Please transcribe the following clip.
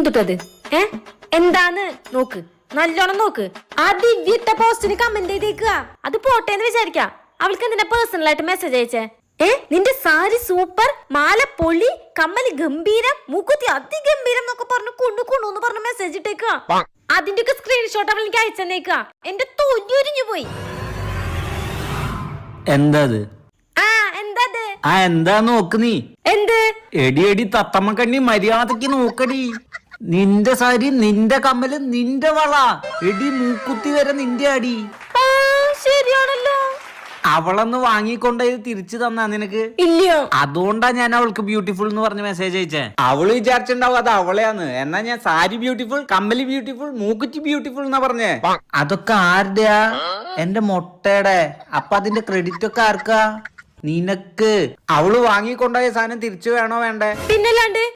എന്തുട്ടത്? ഏ? എന്താന്ന് നോക്ക്. നല്ലോണം നോക്ക്. ആ ദിവ്യിട്ട പോസ്റ്റിന് കമന്റ് ചെയ്തേക്കുക അത് പോട്ടെ എന്ന് വിചാരിക്കാം. അവൾക്ക് എന്തിനാ പേഴ്സണൽ ആയിട്ട് മെസ്സേജ് അയച്ചേ? ഏ? നിന്റെ സാരി സൂപ്പർ മാല പൊളി കമ്മൽ ഗംഭീരം മൂക്കുത്തി അതിഗംഭീരം എന്നൊക്കെ പറഞ്ഞു കൊണ്ടു കൊണ്ടു എന്ന് പറഞ്ഞ മെസ്സേജ് ഇട്ടേക്കുക. അതിന്റെ ഒക്കെ സ്ക്രീൻഷോട്ട് അവൾ എനിക്ക് അയച്ചേക്കുക എന്റെ തൊഞ്ഞുരിഞ്ഞു പോയി. എന്താ ആ എന്താ? ആ എന്താ നോക്ക് നീ? എന്ത്? എടി എടി തത്തമ്മ കണ്ണി മര്യാദയ്ക്ക് നോക്കടി. നിന്റെ സാരി നിന്റെ കമ്മൽ നിന്റെ വള. എടി മൂക്കുത്തി വരെ നിന്റെ അടി. ആ ശരിയാണല്ലോ. അവളന്ന് വാങ്ങിക്കൊണ്ട തിരിച്ചു തന്നാ നിനക്ക്? ഇല്ലയോ? അതുകൊണ്ടാ ഞാൻ അവൾക്ക് ബ്യൂട്ടിഫുൾ എന്ന് പറഞ്ഞ മെസ്സേജ് അയച്ചേ. അവൾ വിചാരിച്ചിണ്ടാവും അത് അവളെയാന്ന്. എന്നാ ഞാൻ സാരി ബ്യൂട്ടിഫുൾ കമ്മൽ ബ്യൂട്ടിഫുൾ മൂക്കുറ്റി ബ്യൂട്ടിഫുൾ എന്നാ പറഞ്ഞേ. അതൊക്കെ ആരുടെയാ? എന്റെ മൊട്ടയുടെ അപ്പൊ അതിന്റെ ക്രെഡിറ്റ് ഒക്കെ ആർക്കാ? നിനക്ക്. അവൾ വാങ്ങിക്കൊണ്ടായ സാധനം തിരിച്ചു വേണോ വേണ്ടേ? പിന്നല്ലാണ്ട്